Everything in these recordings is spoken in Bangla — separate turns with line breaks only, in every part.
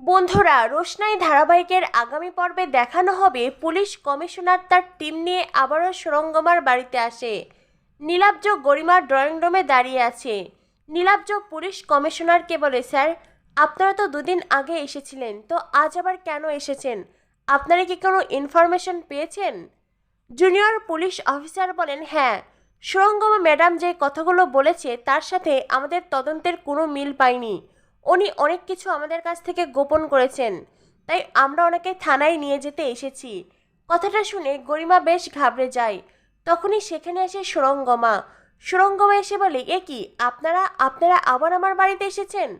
বন্ধুরা, রোশনাই ধারাবাহিকের আগামী পর্বে দেখানো হবে পুলিশ কমিশনার তার টিম নিয়ে আবারও সুরঙ্গমার বাড়িতে আসে। নীলাব্জ গরিমার ড্রয়িং রুমে দাঁড়িয়ে আছে। নীলাব্জ পুলিশ কমিশনারকে বলে, স্যার, আপনারা তো দুদিন আগে এসেছিলেন, তো আজ আবার কেন এসেছেন? আপনারা কি কোনো ইনফরমেশন পেয়েছেন? জুনিয়র পুলিশ অফিসার বলেন হ্যাঁ সুরঙ্গমা ম্যাডাম যে কথাগুলো বলেছে, তার সাথে আমাদের তদন্তের কোনো মিল পাইনি। উনি অনেক কিছু আমাদের কাছ থেকে গোপন করেছেন। তাই আমরা ওনাকে থানায় নিয়ে যেতে এসেছি। কথাটা শুনে গরিমা বেশ ঘাবড়ে যায়। তখনই সেখানে আসে সুরঙ্গমা। সুরঙ্গমা এসে বলে, এ কি, আপনারা আপনারা আবার আমার বাড়িতে এসেছেন?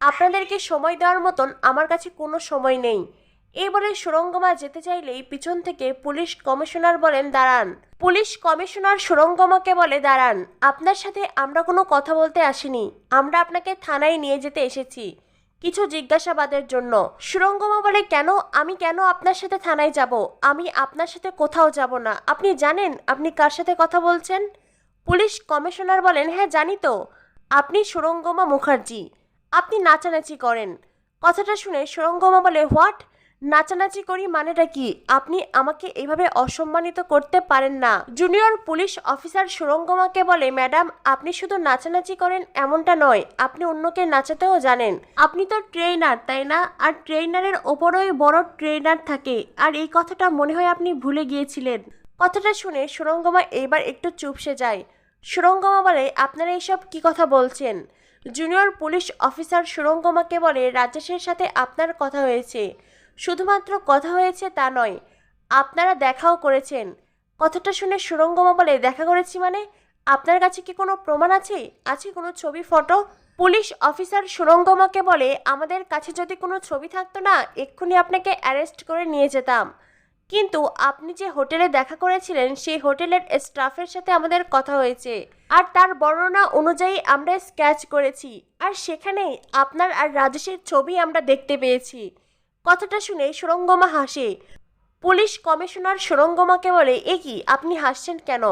আপনাদেরকে সময় দেওয়ার মতন আমার কাছে কোনো সময় নেই। এই বলে সুরঙ্গমা যেতে চাইলেই পিছন থেকে পুলিশ কমিশনার বলেন, দাঁড়ান। পুলিশ কমিশনার সুরঙ্গমাকে বলে, দাঁড়ান, আপনার সাথে আমরা কোনো কথা বলতে আসিনি। আমরা আপনাকে থানায় নিয়ে যেতে এসেছি। কিছু জিজ্ঞাসাবাদের জন্য। সুরঙ্গমা বলে, কেন? আমি কেন আপনার সাথে থানায় যাব? আমি আপনার সাথে কোথাও যাব না। আপনি জানেন আপনি কার সাথে কথা বলছেন? পুলিশ কমিশনার বলেন হ্যাঁ জানি তো। আপনি সুরঙ্গমা মুখার্জি। আপনি নাচানাচি করেন। কথাটা শুনে সুরঙ্গমা বলে, হোয়াট? নাচানাচি করি মানেটা কি? আপনি আমাকে এইভাবে অসম্মানিত করতে পারেন না। জুনিয়র পুলিশ অফিসার সুরঙ্গমাকে বলে, ম্যাডাম, আপনি শুধু নাচানাচি করেন এমনটা নয়, আপনি অন্যকে নাচাতেও জানেন। আপনি তো ট্রেনার তাই না? আর ট্রেনারের ওপরই বড় ট্রেনার থাকে। আর এই কথাটা মনে হয় আপনি ভুলে গিয়েছিলেন। কথাটা শুনে সুরঙ্গমা এইবার একটু চুপসে যায়। সুরঙ্গমা বলে, আপনারা এইসব কি কথা বলছেন? জুনিয়র পুলিশ অফিসার সুরঙ্গমাকে বলে, রাজেশের সাথে আপনার কথা হয়েছে। শুধুমাত্র কথা হয়েছে তা নয়, আপনারা দেখাও করেছেন। কথাটা শুনে সুরঙ্গমা বলে, দেখা করেছি মানে? আপনার কাছে কি কোনো প্রমাণ আছে? আছে কোনো ছবি, ফটো? পুলিশ অফিসার সুরঙ্গমাকে বলে, আমাদের কাছে যদি কোনো ছবি থাকতো না, এক্ষুনি আপনাকে অ্যারেস্ট করে নিয়ে যেতাম। কিন্তু আপনি যে হোটেলে দেখা করেছিলেন, সেই হোটেলের স্টাফের সাথে আমাদের কথা হয়েছে। আর তার বর্ণনা অনুযায়ী আমরা স্কেচ করেছি। আর সেখানে আপনার আর রাজেশের ছবি আমরা দেখতে পেয়েছি। কথাটা শুনে সুরঙ্গমা হাসে। পুলিশ কমিশনার সুরঙ্গমাকে বলে, এ কি, আপনি হাসছেন কেন?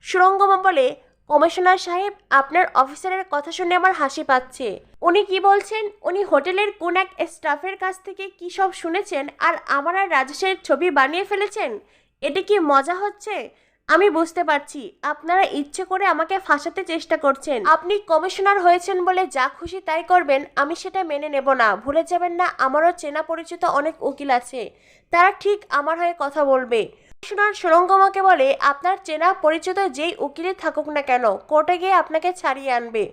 সুরঙ্গমা বলে, কমিশনার সাহেব, আপনার অফিসারের কথা শুনে আমার হাসি পাচ্ছে। উনি কি বলছেন? উনি হোটেলের কোন এক স্টাফের কাছ থেকে কি সব শুনেছেন? আর আমার আর রাজেশের ছবি বানিয়ে ফেলেছেন? এটা কি মজা হচ্ছে? আমি বুঝতে পারছি। আপনারা ইচ্ছে করে আমাকে ফাঁসাতে চেষ্টা করছেন। আপনি কমিশনার হয়েছেন বলে যা খুশি তাই করবেন, আমি সেটা মেনে নেব না। ভুলে যাবেন না, আমারও চেনা পরিচিত অনেক উকিল আছে। তারা ঠিক আমার হয়ে কথা বলবে। কমিশনার সুরঙ্গমাকে বলে, আপনার চেনা পরিচিত যেই উকিলে থাকুক না কেন, কোর্টে গিয়ে আপনাকে ছাড়িয়ে আনবে।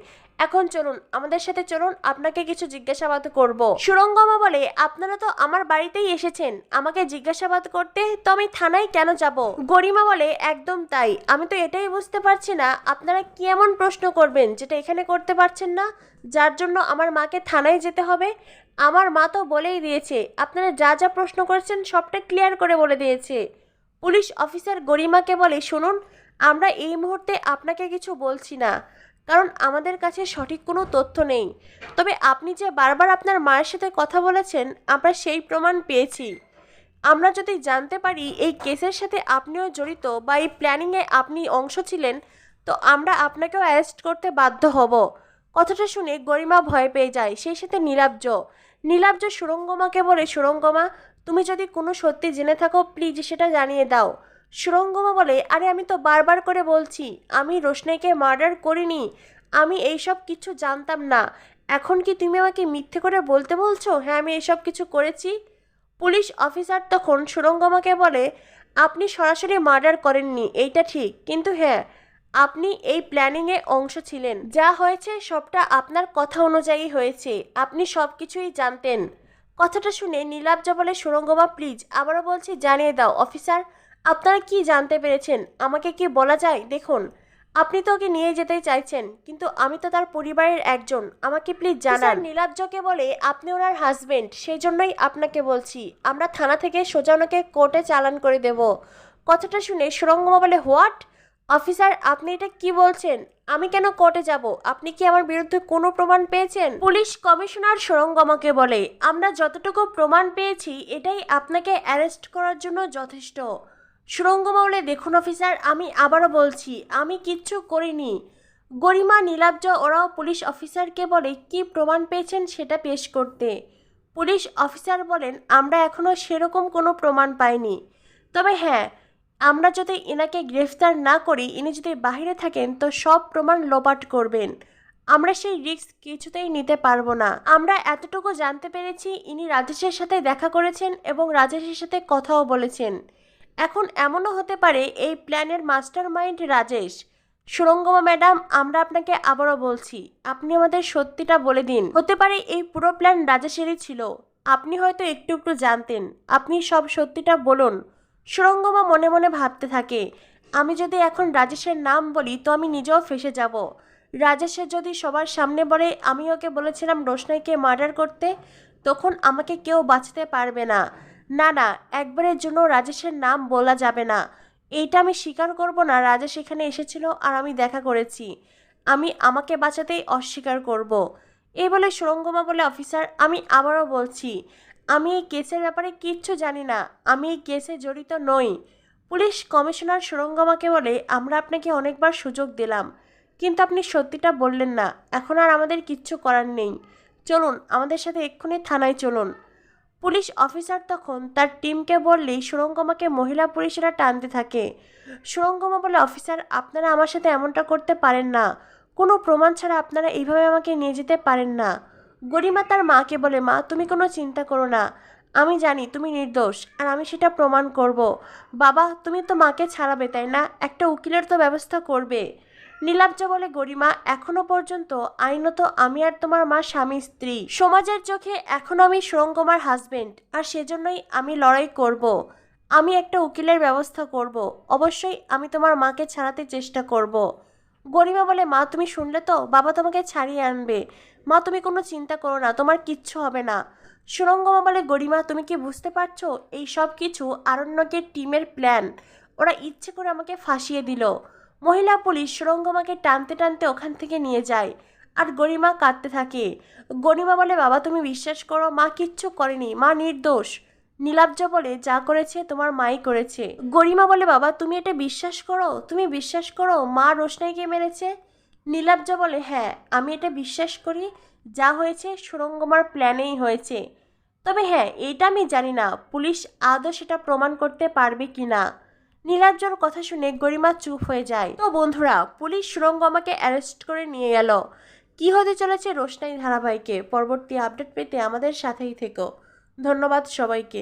এখন চলুন, আমাদের সাথে চলুন, আপনাকে কিছু জিজ্ঞাসাবাদ করব। সুরঙ্গমা বলে, আপনারা তো আমার বাড়িতেই এসেছেন, আমাকে জিজ্ঞাসাবাদ করতে তো আমি থানায় কেন যাব? গরিমা বলে, একদম তাই, আমি তো এটাই বুঝতে পারছি না, আপনারা কি এমন প্রশ্ন করবেন যেটা এখানে করতে পারছেন না? যার জন্য আমার মাকে থানায় যেতে হবে। আমার মা তো বলেই দিয়েছে, আপনারা যা যা প্রশ্ন করেছেন সবটা ক্লিয়ার করে বলে দিয়েছে। পুলিশ অফিসার গরিমাকে বলে, শুনুন, আমরা এই মুহূর্তে আপনাকে কিছু বলছি না। কারণ আমাদের কাছে সঠিক কোনো তথ্য নেই। তবে আপনি যে বারবার আপনার মায়ের সাথে কথা বলেছেন, আমরা সেই প্রমাণ পেয়েছি। আমরা যদি জানতে পারি এই কেসের সাথে আপনিও জড়িত বা এই প্ল্যানিংয়ে আপনি অংশ ছিলেন, তো আমরা আপনাকেও অ্যারেস্ট করতে বাধ্য হব। কথাটা শুনে গরিমা ভয় পেয়ে যায়, সেই সাথে নীলাব্জ। নীলাব্জ সুরঙ্গমাকে বলে, সুরঙ্গমা, তুমি যদি কোনো সত্যি জেনে থাকো প্লিজ সেটা জানিয়ে দাও। সুরঙ্গমা বলে, আরে, আমি তো বারবার করে বলছি, আমি রোশনাইকে মার্ডার করিনি, আমি এইসব কিছু জানতাম না। এখন কি তুমি আমাকে মিথ্যে করে বলতে বলছো? হ্যাঁ আমি এইসব কিছু করেছি। পুলিশ অফিসার তখন সুরঙ্গমাকে বলে, আপনি সরাসরি মার্ডার করেননি, এইটা ঠিক, কিন্তু হ্যাঁ আপনি এই প্ল্যানিংয়ে অংশ ছিলেন। যা হয়েছে, সবটা আপনার কথা অনুযায়ী হয়েছে, আপনি সব কিছুই জানতেন। কথাটা শুনে নীলাব্জ বলে, সুরঙ্গমা প্লিজ আবারও বলছি, জানিয়ে দাও, অফিসার আপনারা কি জানতে পেরেছেন? আমাকে কি বলা যায়? দেখুন আপনি তো ওকে নিয়ে যেতে চাইছেন কিন্তু আমি তো তার পরিবারের একজন। আমাকে প্লিজ জানান। নীলাব্জকে বলে আপনি ওনার হাজবেন্ড সেই জন্যই আপনাকে বলছি। আমরা থানা থেকে সোজা ওনাকে কোর্টে চালান করে দেব। কথাটা শুনে সুরঙ্গমা বলে হোয়াট? অফিসার আপনি এটা কি বলছেন? আমি কেন কোর্টে যাব? আপনি কি আমার বিরুদ্ধে কোনো প্রমাণ পেয়েছেন? পুলিশ কমিশনার সুরঙ্গমাকে বলে আমরা যতটুকু প্রমাণ পেয়েছি এটাই আপনাকে অ্যারেস্ট করার জন্য যথেষ্ট। সুরঙ্গমা বলে দেখুন, অফিসার, আমি আবারও বলছি, আমি কিচ্ছু করিনি। গরিমা, নীলাব্জ, ওরাও পুলিশ অফিসারকে বলে, কি প্রমাণ পেয়েছেন সেটা পেশ করতে? পুলিশ অফিসার বলেন, আমরা এখনও সেরকম কোনো প্রমাণ পাইনি। তবে হ্যাঁ আমরা যদি এনাকে গ্রেফতার না করি, ইনি যদি বাইরে থাকেন, তো সব প্রমাণ লোপাট করবেন। আমরা সেই রিস্ক কিছুতেই নিতে পারব না। আমরা এতটুকু জানতে পেরেছি, ইনি রাজেশের সাথে দেখা করেছেন এবং রাজেশের সাথে কথাও বলেছেন। এখন এমনও হতে পারে এই প্ল্যানের mastermind Rajesh. Surangama madam, আমরা আপনাকে আবারও বলছি, আপনি আমাদের সত্যিটা বলে দিন। হতে পারে এই পুরো প্ল্যান রাজেশেরই ছিল। আপনি হয়তো একটু একটু জানতেন, আপনি সব সত্যিটা বলুন। সুরঙ্গমা মনে মনে ভাবতে থাকে, আমি যদি এখন রাজেশের নাম বলি তো আমি নিজেও ফেসে যাব। রাজেশের যদি সবার সামনে বলে, আমি ওকে বলেছিলাম রোশনাইকে মার্ডার করতে, তখন আমাকে কেউ বাঁচতে পারবে না। না না, একবারের জন্য রাজেশের নাম বলা যাবে না। এইটা আমি স্বীকার করব না, রাজেশ এখানে এসেছিল আর আমি দেখা করেছি। আমি আমাকে বাঁচাতেই অস্বীকার করব। এই বলে সুরঙ্গমা বলে, অফিসার, আমি আবারও বলছি, আমি এই কেসের ব্যাপারে কিচ্ছু জানি না, আমি এই কেসে জড়িত নই। পুলিশ কমিশনার সুরঙ্গমাকে বলে, আমরা আপনাকে অনেকবার সুযোগ দিলাম, কিন্তু আপনি সত্যিটা বললেন না, এখন আর আমাদের কিচ্ছু করার নেই। চলুন, আমাদের সাথে এক্ষুনি থানায় চলুন। পুলিশ অফিসার তখন তার টিমকে বললেই সুরঙ্গমাকে মহিলা পুলিশেরা টানতে থাকে। সুরঙ্গমা বলে, অফিসার, আপনারা আমার সাথে এমনটা করতে পারেন না। কোনো প্রমাণ ছাড়া আপনারা এইভাবে আমাকে নিয়ে যেতে পারেন না। গরিমা তার মাকে বলে, মা, তুমি কোনো চিন্তা করো না। আমি জানি তুমি নির্দোষ, আর আমি সেটা প্রমাণ করব। বাবা, তুমি তো মাকে ছাড়াবে, তাই না? একটা উকিলের তো ব্যবস্থা করবে। নীলাব্জ বলে, গরিমা, এখনও পর্যন্ত আইনত আমি আর তোমার মা স্বামী স্ত্রী। সমাজের চোখে এখনও আমি সুরঙ্গমার হাজবেন্ড আর সেজন্যই আমি লড়াই করব। আমি একটা উকিলের ব্যবস্থা করব। অবশ্যই আমি তোমার মাকে ছাড়াতে চেষ্টা করব। গরিমা বলে, মা, তুমি শুনলে তো? বাবা তোমাকে ছাড়িয়ে আনবে। মা, তুমি কোনো চিন্তা করো না, তোমার কিচ্ছু হবে না। সুরঙ্গমা বলে, গরিমা, তুমি কি বুঝতে পারছ? এই সব কিছু আরণ্যকের টিমের প্ল্যান ওরা ইচ্ছে করে আমাকে ফাঁসিয়ে দিল। মহিলা পুলিশ সুরঙ্গমাকে টানতে টানতে ওখান থেকে নিয়ে যায়। আর গরিমা কাঁদতে থাকে। গরিমা বলে, বাবা, তুমি বিশ্বাস করো, মা কিচ্ছু করেনি, মা নির্দোষ। নীলাব্জ বলে, যা করেছে তোমার মাই করেছে। গরিমা বলে, বাবা, তুমি এটা বিশ্বাস করো? তুমি বিশ্বাস করো মা রোশনাইকে মেরেছে? নীলাব্জ বলে হ্যাঁ আমি এটা বিশ্বাস করি। যা হয়েছে সুরঙ্গমার প্ল্যানেই হয়েছে। তবে হ্যাঁ এটা আমি জানি না। পুলিশ আদৌ সেটা প্রমাণ করতে পারবে কি না নীলাব্জর কথা শুনে গরিমা চুপ হয়ে যায়। তো বন্ধুরা, পুলিশ সুরঙ্গমাকে অ্যারেস্ট করে নিয়ে গেল কি হতে চলেছে রোশনাই ধারাবাহিকে? পরবর্তী আপডেট পেতে আমাদের সাথেই থেকো। ধন্যবাদ সবাইকে।